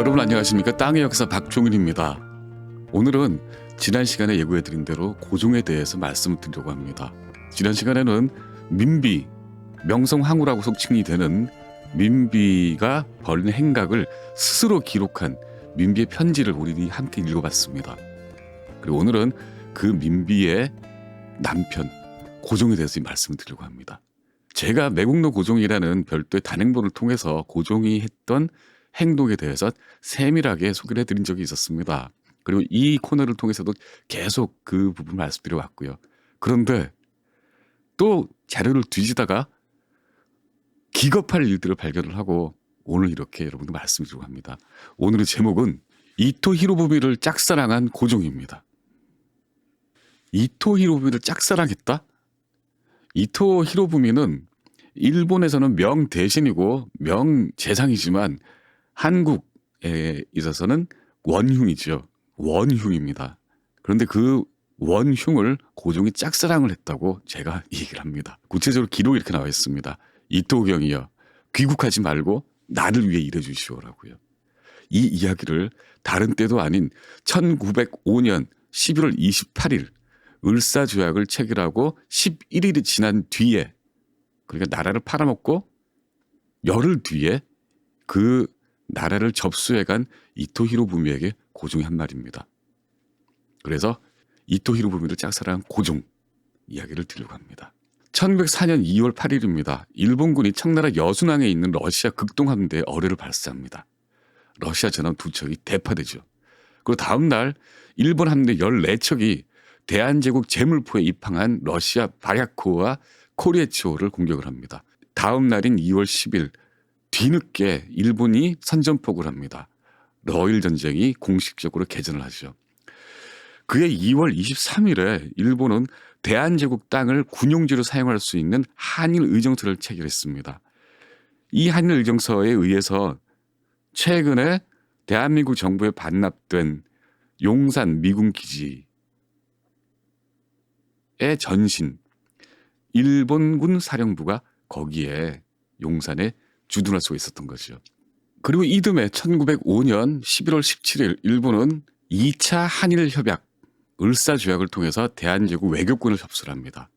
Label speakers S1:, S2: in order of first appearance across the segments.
S1: 여러분 안녕하십니까 땅의 역사 박종일입니다. 오늘은 지난 시간에 예고해드린 대로 고종에 대해서 말씀을 드리려고 합니다. 지난 시간에는 민비 명성황후라고 속칭이 되는 민비가 벌인 행각을 스스로 기록한 민비의 편지를 우리 함께 읽어봤습니다. 그리고 오늘은 그 민비의 남편 고종에 대해서 말씀을 드리려고 합니다. 제가 매국노 고종이라는 별도의 단행본을 통해서 고종이 했던 행동에 대해서 세밀하게 소개를 해드린 적이 있었습니다. 그리고 이 코너를 통해서도 계속 그 부분 말씀드려 왔고요. 그런데 또 자료를 뒤지다가 기겁할 일들을 발견을 하고 오늘 이렇게 여러분들 말씀드리려고 합니다. 오늘의 제목은 이토 히로부미를 짝사랑한 고종입니다. 이토 히로부미를 짝사랑했다? 이토 히로부미는 일본에서는 명대신이고 명재상이지만 한국에 있어서는 원흉이죠. 원흉입니다. 그런데 그 원흉을 고종이 짝사랑을 했다고 제가 얘기를 합니다. 구체적으로 기록이 이렇게 나와 있습니다. 이토경이여 귀국하지 말고 나를 위해 일해 주시오라고요. 이 이야기를 다른 때도 아닌 1905년 11월 28일 을사조약을 체결하고 11일이 지난 뒤에 그러니까 나라를 팔아먹고 열흘 뒤에 그 나라를 접수해간 이토 히로부미에게 고종이 한 말입니다. 그래서 이토 히로부미를 짝사랑한 고종 이야기를 드리려고 합니다. 1904년 2월 8일입니다. 일본군이 청나라 여순항에 있는 러시아 극동함대에 어뢰를 발사합니다. 러시아 전함 두 척이 대파되죠. 그리고 다음 날 일본 함대 14척이 대한제국 제물포에 입항한 러시아 바야코와 코리에치오를 공격을 합니다. 다음 날인 2월 10일 뒤늦게 일본이 선전포고를 합니다. 러일 전쟁이 공식적으로 개전을 하죠. 그해 2월 23일에 일본은 대한제국 땅을 군용지로 사용할 수 있는 한일 의정서를 체결했습니다. 이 한일 의정서에 의해서 최근에 대한민국 정부에 반납된 용산 미군 기지의 전신 일본군 사령부가 거기에 용산에 주둔할 수가 있었던 거죠. 그리고 이듬해 1905년 11월 17일 일본은 2차 한일 협약 을사 조약을 통해서 대한제국 외교권을 접수를 합니다.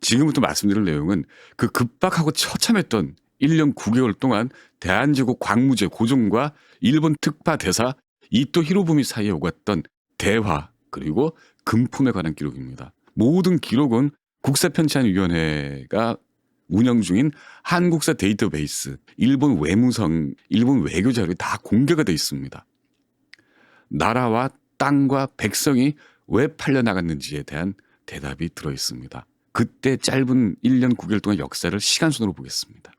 S1: 지금부터 말씀드릴 내용은 그 급박하고 처참했던 1년 9개월 동안 대한제국 광무제 고종과 일본 특파 대사 이토 히로부미 사이에 오갔던 대화 그리고 금품에 관한 기록입니다. 모든 기록은 국사편찬위원회가 운영 중인 한국사 데이터베이스, 일본 외무성, 일본 외교 자료에 다 공개가 돼 있습니다. 나라와 땅과 백성이 왜 팔려나갔는지에 대한 대답이 들어 있습니다. 그때 짧은 1년 9개월 동안 역사를 시간순으로 보겠습니다.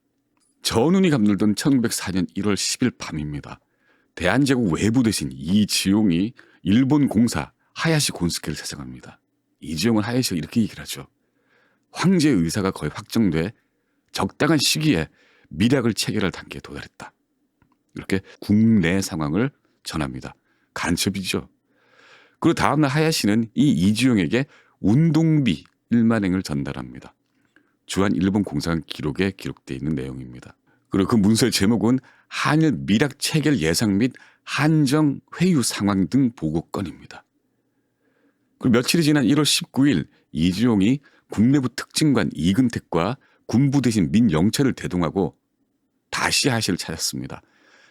S1: 전운이 감돌던 1904년 1월 10일 밤입니다. 대한제국 외부 대신 이지용이 일본 공사 하야시 곤스케를 세상합니다. 이지용은 하야시가 이렇게 얘기를 하죠. 황제의 의사가 거의 확정돼 적당한 시기에 미략을 체결할 단계에 도달했다. 이렇게 국내 상황을 전합니다. 간첩이죠. 그리고 다음날 하야시는 이 이주영에게 운동비 1만행을 전달합니다. 주한 일본 공상 기록에 기록되어 있는 내용입니다. 그리고 그 문서의 제목은 한일 미락 체결 예상 및 한정 회유 상황 등 보고건입니다. 그리고 며칠이 지난 1월 19일 이주용이 국내부 특징관 이근택과 군부 대신 민영철을 대동하고 다시 하시를 찾았습니다.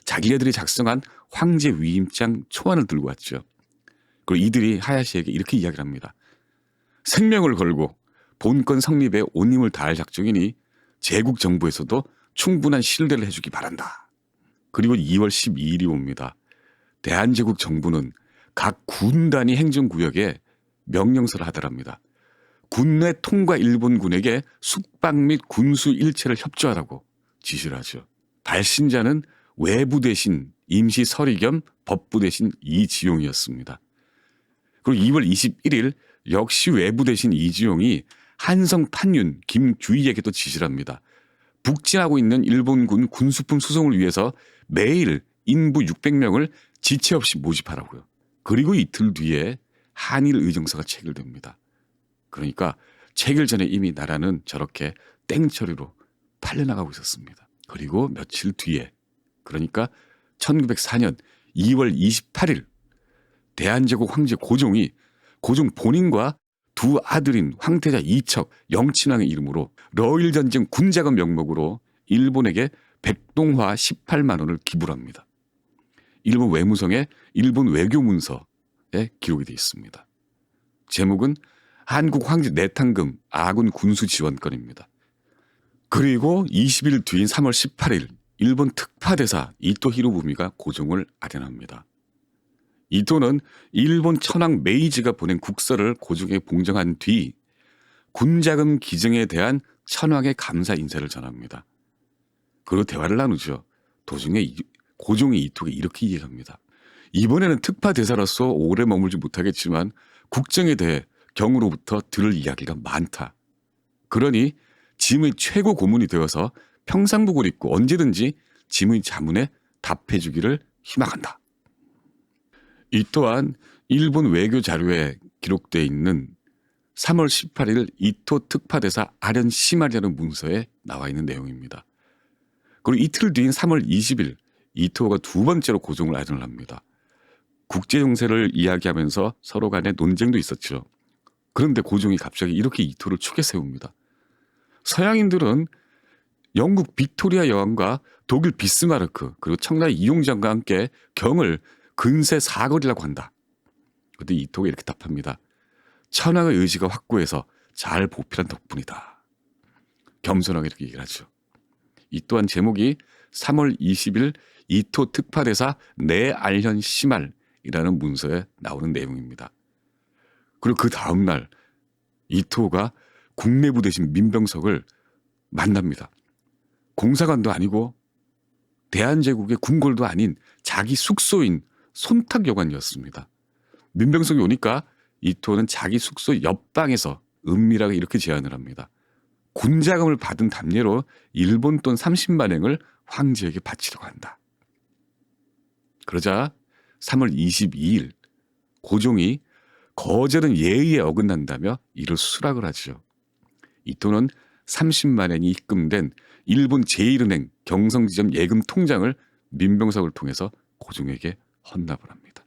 S1: 자기네들이 작성한 황제 위임장 초안을 들고 왔죠. 그리고 이들이 하야시에게 이렇게 이야기를 합니다. 생명을 걸고 본권 성립에 온 힘을 다할 작정이니 제국 정부에서도 충분한 신뢰를 해주기 바란다. 그리고 2월 12일이 옵니다. 대한제국 정부는 각 군 단위 행정구역에 명령서를 하더랍니다. 군내 통과 일본군에게 숙박 및 군수 일체를 협조하라고 지시를 하죠. 발신자는 외부 대신 임시 서리 겸 법부 대신 이지용이었습니다. 그리고 2월 21일 역시 외부 대신 이지용이 한성 판윤 김주희에게 도 지시를 합니다. 북진하고 있는 일본군 군수품 수송을 위해서 매일 인부 600명을 지체 없이 모집하라고요. 그리고 이틀 뒤에 한일 의정서가 체결됩니다. 그러니까 체결 전에 이미 나라는 저렇게 땡처리로 팔려나가고 있었습니다. 그리고 며칠 뒤에 그러니까 1904년 2월 28일 대한제국 황제 고종이 고종 본인과 두 아들인 황태자 이척, 영친왕의 이름으로 러일 전쟁 군자금 명목으로 일본에게 백동화 18만 원을 기부를 합니다. 일본 외무성의 일본 외교 문서에 기록이 되어 있습니다. 제목은 한국 황제 내탕금 아군 군수 지원권입니다. 그리고 20일 뒤인 3월 18일 일본 특파대사 이토 히로부미가 고종을 아련합니다. 이토는 일본 천황 메이지가 보낸 국서를 고종에 봉정한 뒤 군자금 기증에 대한 천황의 감사 인사를 전합니다. 그리고 대화를 나누죠. 도중에 이- 고종이 이토에게 이렇게 얘기합니다. 이번에는 특파 대사로서 오래 머물지 못하겠지만 국정에 대해 경으로부터 들을 이야기가 많다. 그러니 짐의 최고 고문이 되어서 평상복을 입고 언제든지 짐의 자문에 답해 주기를 희망한다. 이 또한 일본 외교 자료에 기록되어 있는 3월 18일 이토 특파대사 아련 시마리라는 문서에 나와 있는 내용입니다. 그리고 이틀 뒤인 3월 20일 이토가 두 번째로 고종을 아련을 합니다. 국제 정세를 이야기하면서 서로 간에 논쟁도 있었죠. 그런데 고종이 갑자기 이렇게 이토를 축에 세웁니다. 서양인들은 영국 빅토리아 여왕과 독일 비스마르크 그리고 청나라 이용장과 함께 경을 근세 사거리라고 한다. 그때 이토가 이렇게 답합니다. 천황의 의지가 확고해서 잘 보필한 덕분이다. 겸손하게 이렇게 얘기를 하죠. 이 또한 제목이 3월 20일 이토 특파대사 내 알현 시말이라는 문서에 나오는 내용입니다. 그리고 그 다음날 이토가 국내부 대신 민병석을 만납니다. 공사관도 아니고 대한제국의 궁궐도 아닌 자기 숙소인 손탁여관이었습니다. 민병석이 오니까 이토는 자기 숙소 옆방에서 은밀하게 이렇게 제안을 합니다. 군자금을 받은 담례로 일본 돈 30만 행을 황제에게 바치려고 한다. 그러자 3월 22일 고종이 거절은 예의에 어긋난다며 이를 수락을 하죠. 이토는 30만 엔이 입금된 일본 제1은행 경성지점 예금 통장을 민병석을 통해서 고종에게 헌납을 합니다.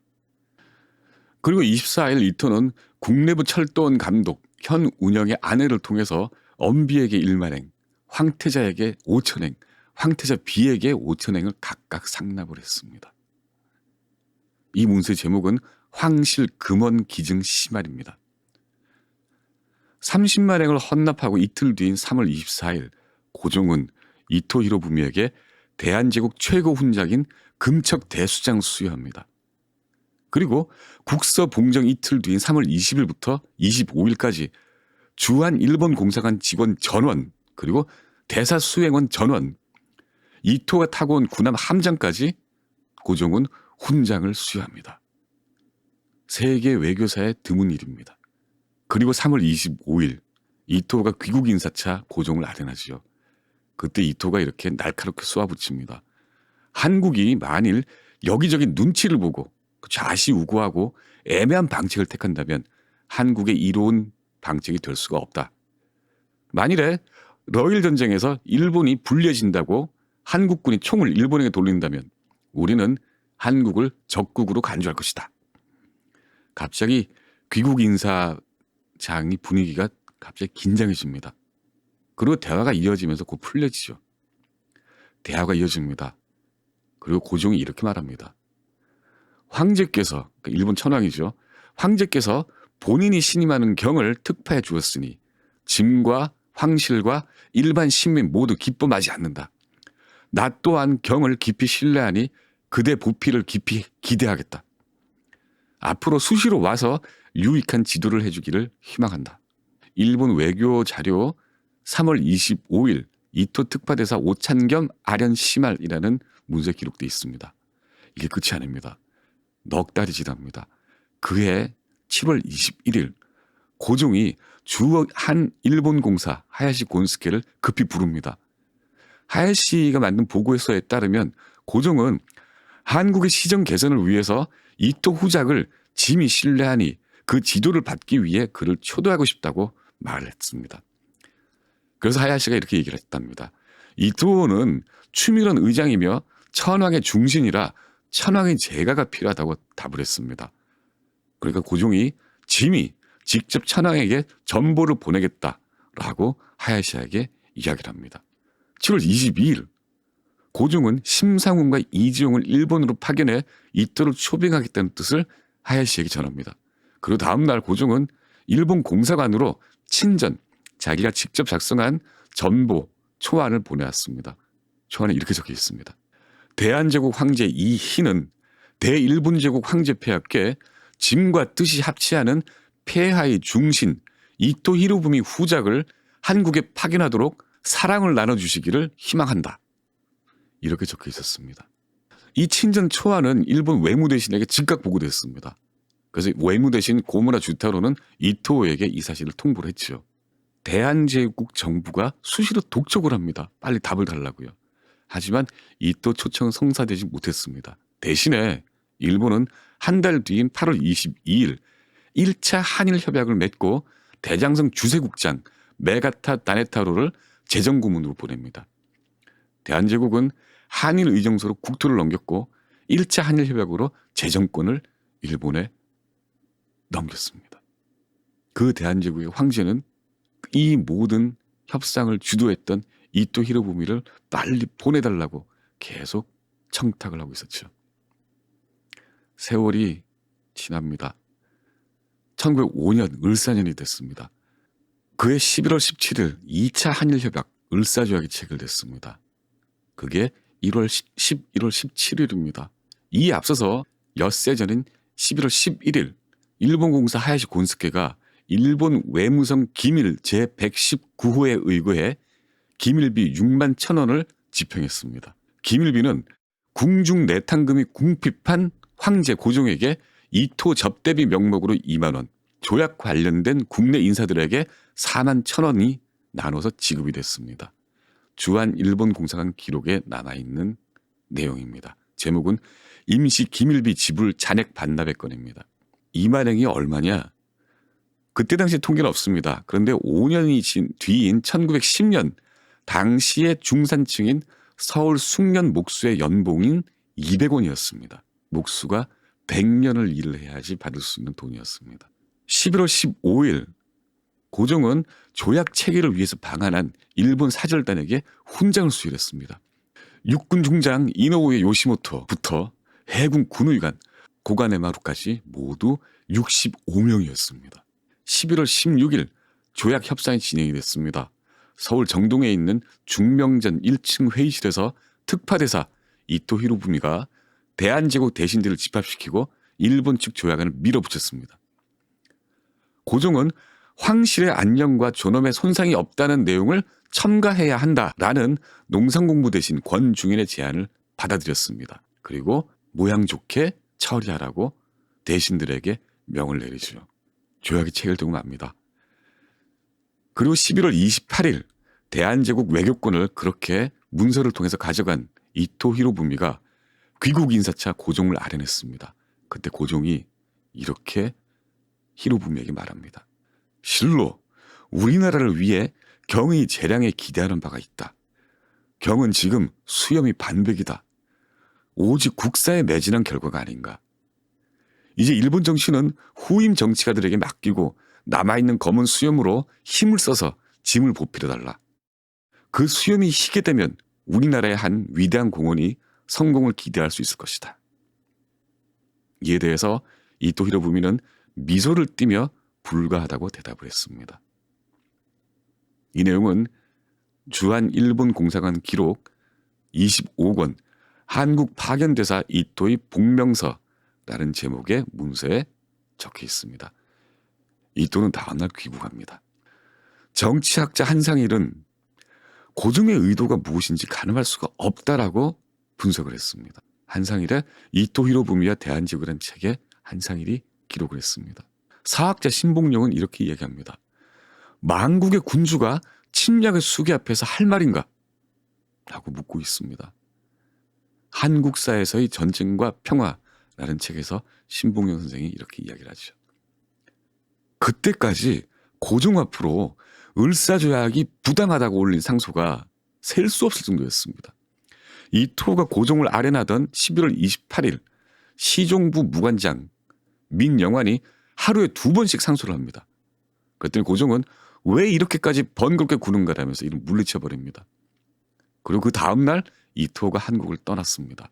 S1: 그리고 24일 이토는 국내부 철도원 감독 현 운영의 아내를 통해서 엄비에게 1만행, 황태자에게 5천행, 황태자 비에게 5천행을 각각 상납을 했습니다. 이 문서의 제목은 황실 금원 기증 시말입니다. 30만 행을 헌납하고 이틀 뒤인 3월 24일 고종은 이토 히로부미에게 대한제국 최고 훈장인 금척 대수장 수여합니다. 그리고 국서 봉정 이틀 뒤인 3월 20일부터 25일까지 주한 일본 공사관 직원 전원 그리고 대사 수행원 전원 이토가 타고 온 군함 함장까지 고종은 훈장을 수여합니다. 세계 외교사의 드문 일입니다. 그리고 3월 25일 이토가 귀국 인사차 고종을 아련하지요. 그때 이토가 이렇게 날카롭게 쏘아붙입니다. 한국이 만일 여기저기 눈치를 보고 좌시우구하고 애매한 방책을 택한다면 한국의 이로운 방책이 될 수가 없다. 만일에 러일 전쟁에서 일본이 불리해진다고 한국군이 총을 일본에게 돌린다면 우리는 한국을 적국으로 간주할 것이다. 갑자기 귀국 인사장이 분위기가 갑자기 긴장해집니다. 그리고 대화가 이어지면서 곧 풀려지죠. 대화가 이어집니다. 그리고 고종이 이렇게 말합니다. 황제께서 그러니까 일본 천황이죠. 황제께서 본인이 신임하는 경을 특파해 주었으니 짐과 황실과 일반 시민 모두 기뻐하지 않는다. 나 또한 경을 깊이 신뢰하니 그대 보필을 깊이 기대하겠다. 앞으로 수시로 와서 유익한 지도를 해주기를 희망한다. 일본 외교 자료 3월 25일 이토 특파대사 오찬겸 아련 시말이라는 문서에 기록되어 있습니다. 이게 끝이 아닙니다. 넉 달이 지납니다. 그해 7월 21일 고종이 주한 일본 공사 하야시 곤스케를 급히 부릅니다. 하야시가 만든 보고서에 따르면 고종은 한국의 시정 개선을 위해서 이토 후작을 짐이 신뢰하니 그 지도를 받기 위해 그를 초대하고 싶다고 말을 했습니다. 그래서 하야시가 이렇게 얘기를 했답니다. 이토는 추밀한 의장이며 천황의 중신이라 천황의 재가가 필요하다고 답을 했습니다. 그러니까 고종이 짐이 직접 천황에게 전보를 보내겠다라고 하야시에게 이야기를 합니다. 7월 22일 고종은 심상훈과 이지용을 일본으로 파견해 이토를 초빙하겠다는 뜻을 하야시에게 전합니다. 그리고 다음 날 고종은 일본 공사관으로 친전 자기가 직접 작성한 전보 초안을 보내왔습니다. 초안에 이렇게 적혀 있습니다. 대한제국 황제 이희는 대일본 제국 황제 폐하께 짐과 뜻이 합치하는 폐하의 중신 이토 히로부미 후작을 한국에 파견하도록 사랑을 나눠주시기를 희망한다. 이렇게 적혀 있었습니다. 이 친전 초안은 일본 외무대신에게 즉각 보고됐습니다. 그래서 외무대신 고무라 주타로는 이토에게 이 사실을 통보를 했죠. 대한제국 정부가 수시로 독촉을 합니다. 빨리 답을 달라고요. 하지만 이토 초청은 성사되지 못했습니다. 대신에 일본은 한 달 뒤인 8월 22일 1차 한일 협약을 맺고 대장성 주세국장 메가타 다네타로를 재정 고문으로 보냅니다. 대한제국은 한일 의정서로 국토를 넘겼고 1차 한일 협약으로 재정권을 일본에 넘겼습니다. 그 대한제국의 황제는 이 모든 협상을 주도했던 이토 히로부미를 빨리 보내달라고 계속 청탁을 하고 있었죠. 세월이 지납니다. 1905년 을사년이 됐습니다. 그해 11월 17일 2차 한일협약 을사조약이 체결됐습니다. 그게 1월 10, 11월 17일입니다. 이 앞서서 엿새 전인 11월 11일 일본 공사 하야시 곤스케가 일본 외무성 기밀 제119호에 의거해 기밀비 6만 천 원을 집행했습니다. 기밀비는 궁중 내탕금이 궁핍한 황제 고종에게 이토 접대비 명목으로 2만 원, 조약 관련된 국내 인사들에게 4만 천 원이 나눠서 지급이 됐습니다. 주한 일본 공사관 기록에 남아 있는 내용입니다. 제목은 임시 기밀비 지불 잔액 반납의 건입니다. 이만행이 얼마냐? 그때 당시 통계는 없습니다. 그런데 5년이 진 뒤인 1910년 당시의 중산층인 서울 숙련 목수의 연봉인 200원이었습니다. 목수가 100년을 일을 해야지 받을 수 있는 돈이었습니다. 11월 15일 고종은 조약 체결을 위해서 방한한 일본 사절단에게 훈장을 수여했습니다. 육군 중장 이노우에 요시모토부터 해군 군의관 고가네마루까지 모두 65명이었습니다. 11월 16일 조약 협상이 진행이 됐습니다. 서울 정동에 있는 중명전 1층 회의실에서 특파대사 이토 히로부미가 대한제국 대신들을 집합시키고 일본 측 조약안을 밀어붙였습니다. 고종은 황실의 안녕과 존엄에 손상이 없다는 내용을 첨가해야 한다라는 농상공부 대신 권중인의 제안을 받아들였습니다. 그리고 모양 좋게 처리하라고 대신들에게 명을 내리죠. 조약이 체결되고 맙니다. 그리고 11월 28일 대한제국 외교권을 그렇게 문서를 통해서 가져간 이토 히로부미가 귀국 인사차 고종을 아련했습니다. 그때 고종이 이렇게 히로부미에게 말합니다. 실로 우리나라를 위해 경의 재량에 기대하는 바가 있다. 경은 지금 수염이 반백이다. 오직 국사에 매진한 결과가 아닌가. 이제 일본 정치는 후임 정치가들에게 맡기고 남아있는 검은 수염으로 힘을 써서 짐을 보필해달라. 그 수염이 희게 되면 우리나라의 한 위대한 공헌이 성공을 기대할 수 있을 것이다. 이에 대해서 이토 히로부미는 미소를 띠며 불가하다고 대답을 했습니다. 이 내용은 주한 일본 공사관 기록 25권 한국 파견대사 이토의 복명서라는 제목의 문서에 적혀 있습니다. 이토는 다음날 귀국합니다. 정치학자 한상일은 고종의 의도가 무엇인지 가늠할 수가 없다라고 분석을 했습니다. 한상일의 이토 히로부미와 대한지구란 책에 한상일이 기록을 했습니다. 사학자 신봉룡은 이렇게 이야기합니다. 망국의 군주가 침략의 수계 앞에서 할 말인가? 라고 묻고 있습니다. 한국사에서의 전쟁과 평화라는 책에서 신봉룡 선생이 이렇게 이야기를 하죠. 그때까지 고종 앞으로 을사조약이 부당하다고 올린 상소가 셀 수 없을 정도였습니다. 이토가 고종을 아련하던 11월 28일 시종부 무관장 민영환이 하루에 두 번씩 상소를 합니다. 그랬더니 고종은 왜 이렇게까지 번거롭게 구는가라면서 이를 물리쳐 버립니다. 그리고 그 다음 날 이토가 한국을 떠났습니다.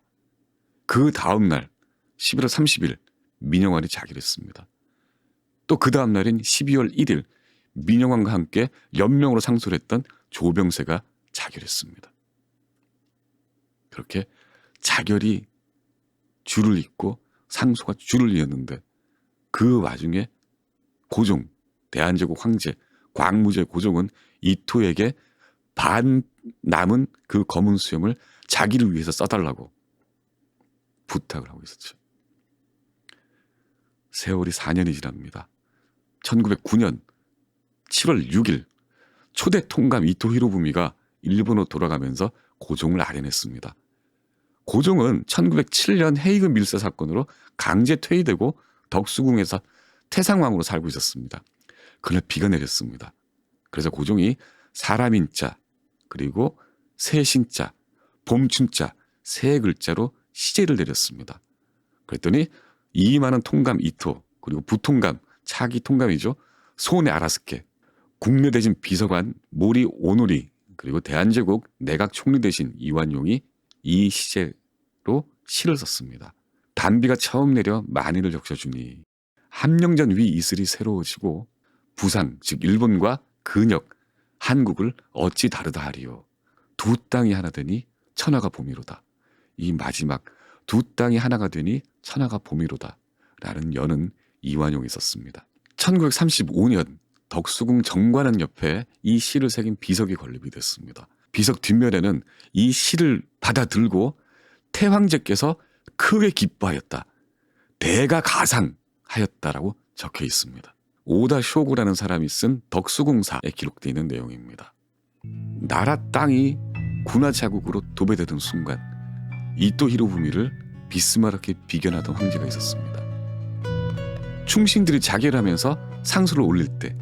S1: 그 다음 날 11월 30일 민영환이 자기를 했습니다. 또 그 다음 날인 12월 1일 민영환과 함께 연명으로 상소를 했던 조병세가 자결했습니다. 그렇게 자결이 줄을 잇고 상소가 줄을 이었는데 그 와중에 고종 대한제국 황제 광무제 고종은 이토에게 반 남은 그 검은 수염을 자기를 위해서 써달라고 부탁을 하고 있었죠. 세월이 4년이 지납니다. 1909년 7월 6일 초대 통감 이토 히로부미가 일본으로 돌아가면서 고종을 아련했습니다. 고종은 1907년 헤이그 밀사 사건으로 강제 퇴위되고 덕수궁에서 태상왕으로 살고 있었습니다. 그날 비가 내렸습니다. 그래서 고종이 사람인 자 그리고 새신 자 봄춘 자 세 글자로 시제를 내렸습니다. 그랬더니 이 많은 통감 이토 그리고 부통감 차기 통감이죠 소네 아라스케 국내 대신 비서관 모리 오노리 그리고 대한제국 내각 총리 대신 이완용이 이 시제로 시를 썼습니다. 단비가 처음 내려 만인을 적셔주니 함령전 위 이슬이 새로워지고 부산 즉 일본과 근역 한국을 어찌 다르다 하리요 두 땅이 하나 되니 천하가 봄이로다 이 마지막 두 땅이 하나가 되니 천하가 봄이로다 라는 연은 이완용이 썼습니다. 1935년 덕수궁 정관원 옆에 이 시를 새긴 비석이 건립이 됐습니다. 비석 뒷면에는 이 시를 받아들고 태황제께서 크게 기뻐하였다. 대가 가상하였다라고 적혀 있습니다. 오다 쇼구라는 사람이 쓴 덕수궁사에 기록되어 있는 내용입니다. 나라 땅이 군화 자국으로 도배되던 순간 이토 히로부미를 비스마르크에 비견하던 황제가 있었습니다. 충신들이 자결하면서 상소를 올릴 때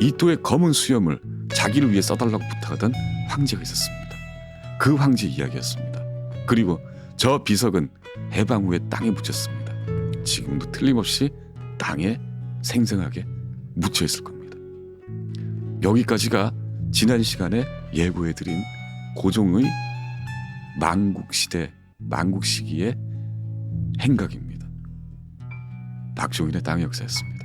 S1: 이토의 검은 수염을 자기를 위해 써달라고 부탁하던 황제가 있었습니다. 그 황제 이야기였습니다. 그리고 저 비석은 해방 후에 땅에 묻혔습니다. 지금도 틀림없이 땅에 생생하게 묻혀 있을 겁니다. 여기까지가 지난 시간에 예고해드린 고종의 망국 시대, 망국 시기의 행각입니다. 박종인의 땅의 역사였습니다.